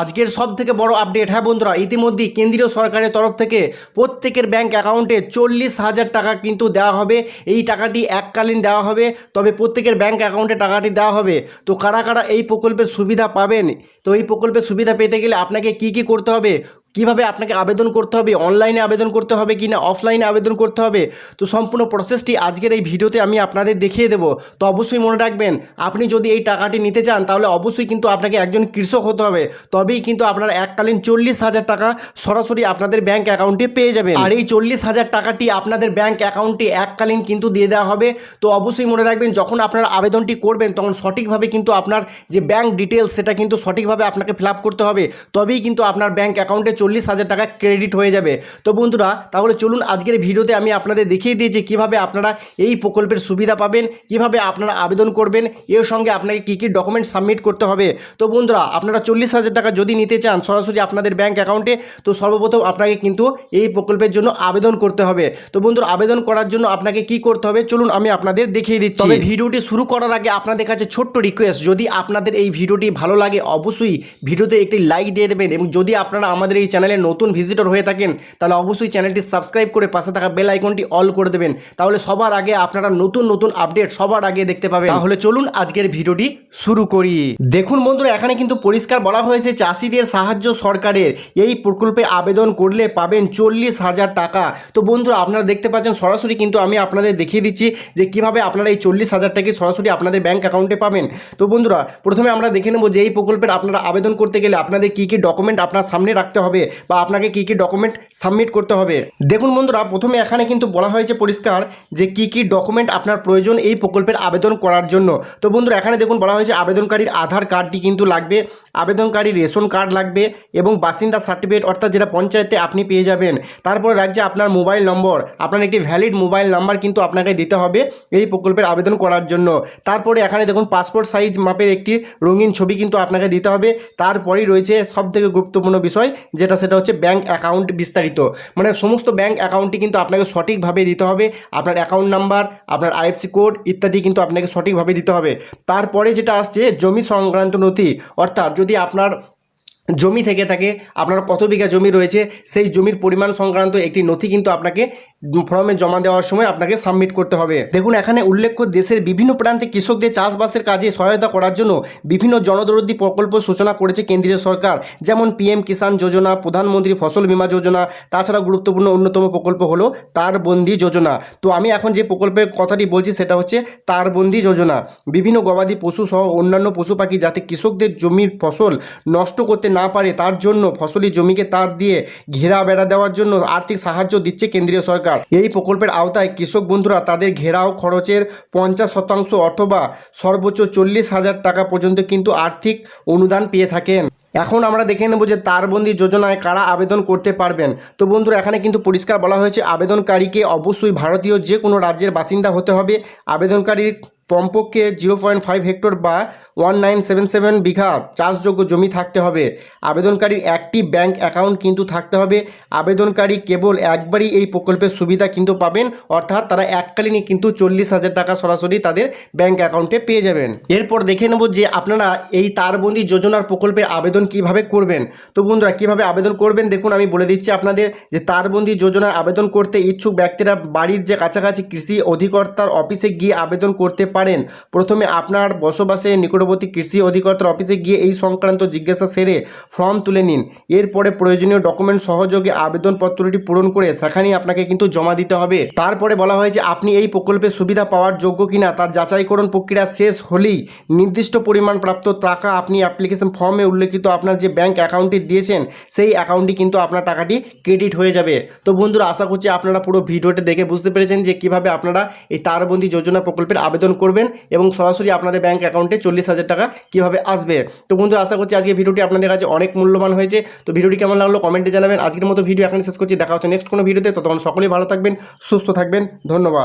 আজকের সব থেকে বড় আপডেট হ্যাঁ বন্ধুরা, ইতিমধ্যেই কেন্দ্রীয় সরকারের তরফ থেকে প্রত্যেকের ব্যাংক অ্যাকাউন্টে চল্লিশ হাজার টাকা কিন্তু দেওয়া হবে। এই টাকাটি এককালীন দেওয়া হবে, তবে প্রত্যেকের ব্যাংক অ্যাকাউন্টে টাকাটি দেওয়া হবে। তো কারা কারা এই প্রকল্পের সুবিধা পাবেন? তো এই প্রকল্পের সুবিধা পেতে গেলে আপনাকে কি কি করতে হবে? কীভাবে আপনাকে আবেদন করতে হবে অনলাইনে আবেদন করতে হবে কি না অফলাইনে আবেদন করতে হবে? তো সম্পূর্ণ প্রসেসটি আজকের এই ভিডিওতে আমি আপনাদের দেখিয়ে দেবো। তো অবশ্যই মনে রাখবেন, আপনি যদি এই টাকাটি নিতে চান, তাহলে অবশ্যই কিন্তু আপনাকে একজন কৃষক হতে হবে। তবেই কিন্তু আপনার এককালীন চল্লিশ হাজার টাকা সরাসরি আপনাদের ব্যাংক অ্যাকাউন্টে পেয়ে যাবেন। আর এই চল্লিশ হাজার টাকাটি আপনাদের ব্যাংক অ্যাকাউন্টে এককালীন কিন্তু দিয়ে দেওয়া হবে। তো অবশ্যই মনে রাখবেন, যখন আপনার আবেদনটি করবেন, তখন সঠিকভাবে কিন্তু আপনার যে ব্যাংক ডিটেলস সেটা কিন্তু সঠিকভাবে আপনাকে ফিল করতে হবে। তবেই কিন্তু আপনার ব্যাংক অ্যাকাউন্টে চল্লিশ হাজার টাকা ক্রেডিট হয়ে যাবে। তো বন্ধুরা, তাহলে চলুন আজকের ভিডিওতে আমি আপনাদের দেখিয়ে দিয়েছি কীভাবে আপনারা এই প্রকল্পের সুবিধা পাবেন, কীভাবে আপনারা আবেদন করবেন, এর সঙ্গে আপনাকে কী কী ডকুমেন্ট সাবমিট করতে হবে। তো বন্ধুরা, আপনারা চল্লিশ হাজার টাকা যদি নিতে চান সরাসরি আপনাদের ব্যাংক অ্যাকাউন্টে তো সর্বপ্রথম আপনাকে কিন্তু এই প্রকল্পের জন্য আবেদন করতে হবে। তো বন্ধুরা, আবেদন করার জন্য আপনাকে কি করতে হবে, চলুন আমি আপনাদের দেখিয়ে দিচ্ছি। তবে ভিডিওটি শুরু করার আগে আপনাদের কাছে ছোট্ট রিকোয়েস্ট যদি আপনাদের এই ভিডিওটি ভালো লাগে, অবশ্যই ভিডিওতে একটি লাইক দিয়ে দেবেন এবং যদি আপনারা আমাদের এই চ্যানেলে নতুন ভিজিটর হয়ে থাকেন, তাহলে অবশ্যই চ্যানেলটি সাবস্ক্রাইব করে পাশে থাকা বেল আইকনটি অল করে দেবেন। তাহলে সবার আগে আপনারা নতুন নতুন আপডেট সবার আগে দেখতে পাবেন। তাহলে চলুন আজকের ভিডিওটি শুরু করি। দেখুন বন্ধুরা, এখানে কিন্তু পরিষ্কার বলা হয়েছে, চাষিদের সাহায্য সরকারের এই প্রকল্পে আবেদন করলে পাবেন চল্লিশ হাজার টাকা। তো বন্ধুরা, আপনারা দেখতে পাচ্ছেন, সরাসরি কিন্তু আমি আপনাদের দেখিয়ে দিচ্ছি যে কীভাবে আপনারা এই চল্লিশ হাজার টাকা সরাসরি আপনাদের ব্যাংক অ্যাকাউন্টে পাবেন। তো বন্ধুরা, প্রথমে আমরা দেখে নেব যে এই প্রকল্পের আপনারা আবেদন করতে গেলে আপনাদের কী কী ডকুমেন্ট আপনার সামনে রাখতে হবে। বা আপনাকে কী কী ডকুমেন্ট সাবমিট করতে হবে। দেখুন বন্ধুরা, প্রথমে এখানে কিন্তু বলা হয়েছে পরিষ্কার যে কী কী ডকুমেন্ট আপনার প্রয়োজন এই প্রকল্পের আবেদন করার জন্য। তো বন্ধুরা, এখানে দেখুন বলা হয়েছে আবেদনকারীর আধার কার্ডটি কিন্তু লাগবে, আবেদনকারীর রেশন কার্ড লাগবে এবং বাসিন্দা সার্টিফিকেট অর্থাৎ যেটা পঞ্চায়েতে আপনি পেয়ে যাবেন। তারপরে রাখছে আপনার মোবাইল নম্বর আপনার একটি ভ্যালিড মোবাইল নাম্বার কিন্তু আপনাকে দিতে হবে এই প্রকল্পের আবেদন করার জন্য। তারপরে এখানে দেখুন পাসপোর্ট সাইজ মাপের একটি রঙিন ছবি কিন্তু আপনাকে দিতে হবে। তারপরেই রয়েছে সবথেকে গুরুত্বপূর্ণ বিষয় যেটা সেটা হচ্ছে ব্যাঙ্ক অ্যাকাউন্ট বিস্তারিত। মানে সমস্ত ব্যাঙ্ক অ্যাকাউন্টটি কিন্তু আপনাকে সঠিকভাবে দিতে হবে। আপনার অ্যাকাউন্ট নাম্বার আপনার আইএফসি কোড ইত্যাদি কিন্তু আপনাকে সঠিকভাবে দিতে হবে। তারপরে যেটা আসছে, জমি সংক্রান্ত নথি। অর্থাৎ যদি আপনার জমি থেকে থাকে, আপনার কত বিঘা জমি রয়েছে, সেই জমির পরিমাণ সংক্রান্ত একটি নথি কিন্তু আপনাকে ফর্মে জমা দেওয়ার সময় আপনাকে সাবমিট করতে হবে। দেখুন, এখানে উল্লেখ্য, দেশের বিভিন্ন প্রান্তে কৃষকদের চাষবাসের কাজে সহায়তা করার জন্য বিভিন্ন জনদরদি প্রকল্প সূচনা করেছে কেন্দ্রীয় সরকার। যেমন পিএম কিষাণ যোজনা, প্রধানমন্ত্রী ফসল বীমা যোজনা, তাছাড়া গুরুত্বপূর্ণ অন্যতম প্রকল্প হলো তারবন্দি যোজনা। তো আমি এখন যে প্রকল্পের কথাটি বলছি, সেটা হচ্ছে তারবন্দি যোজনা। বিভিন্ন গবাদি পশু সহ অন্যান্য পশু পাখি যাতে কৃষকদের জমির ফসল নষ্ট করতে না পারে, তার জন্য ফসলি জমিকে তার দিয়ে ঘেরা বেড়া দেওয়ার জন্য আর্থিক সাহায্য দিচ্ছে কেন্দ্রীয় সরকার। এই প্রকল্পের আওতায় কৃষক বন্ধুরা তাদের ঘেরাও খরচের পঞ্চাশ শতাংশ অথবা সর্বোচ্চ চল্লিশ হাজার টাকা পর্যন্ত কিন্তু আর্থিক অনুদান পেয়ে থাকেন। এখন আমরা দেখে নেব যে তারবন্দি যোজনায় কারা আবেদন করতে পারবেন। তো বন্ধুরা, এখানে কিন্তু পরিষ্কার বলা হয়েছে, আবেদনকারীকে অবশ্যই ভারতীয় যে কোনো রাজ্যের বাসিন্দা হতে হবে। আবেদনকারীর কমপক্ষে জিরো পয়েন্ট ফাইভ হেক্টর বা one nine seven seven bigha চাষযোগ্য জমি থাকতে হবে। আবেদনকারীর একটি ব্যাংক অ্যাকাউন্ট কিন্তু থাকতে হবে। আবেদনকারী কেবল একবারই এই প্রকল্পের সুবিধা কিন্তু পাবেন, অর্থাৎ তারা এককালীনই কিন্তু চল্লিশ হাজার টাকা সরাসরি তাদের ব্যাংক অ্যাকাউন্টে পেয়ে যাবেন। এরপর দেখে নেব যে আপনারা এই তারবন্দি যোজনার প্রকল্পে আবেদন কীভাবে করবেন। তো বন্ধুরা, কীভাবে আবেদন করবেন দেখুন, আমি বলে দিচ্ছি আপনাদের যে তারবন্দি যোজনায় আবেদন করতে ইচ্ছুক ব্যক্তিরা বাড়ির যে কাছাকাছি কৃষি অধিকর্তার অফিসে গিয়ে আবেদন করতে পারেন। প্রথমে আপনার বসবাসে নিকটবর্তী কৃষি অধিকর্তার অফিসে গিয়ে এই সংক্রান্ত জিজ্ঞাসা সেরে ফর্ম তুলে নিন। এরপরে প্রয়োজনীয় ডকুমেন্ট সহযোগে আবেদনপত্রটি পূরণ করে সেখানেই আপনাকে কিন্তু জমা দিতে হবে। তারপরে বলা হয় যে আপনি এই প্রকল্পের সুবিধা পাওয়ার যোগ্য কিনা তার যাচাইকরণ প্রক্রিয়া শেষ হলেই নির্দিষ্ট পরিমাণ প্রাপ্ত টাকা আপনি অ্যাপ্লিকেশন ফর্মে উল্লেখিত আপনার যে ব্যাংক অ্যাকাউন্টটি দিয়েছেন, সেই অ্যাকাউন্টটি কিন্তু আপনার টাকাটি ক্রেডিট হয়ে যাবে। তো বন্ধুরা, আশা করছি আপনারা পুরো ভিডিওটা দেখে বুঝতে পেরেছেন যে কীভাবে আপনারা এই তারবন্দি যোজনা প্রকল্পের আবেদন করবেন এবং সরাসরি আপনাদের ব্যাঙ্ক অ্যাকাউন্টে চল্লিশ হাজার টাকা কীভাবে আসবে। তো বন্ধু আশা করছি আজকে ভিডিওটি আপনাদের কাছে অনেক মূল্যবান হয়েছে। তো ভিডিওটি কেমন লাগল কমেন্টে জানাবেন। আজকের মতো ভিডিও এখন শেষ করছি। দেখা হচ্ছে নেক্সট কোনো ভিডিওতে। ততক্ষণ সকলেই ভালো থাকবেন, সুস্থ থাকবেন। ধন্যবাদ।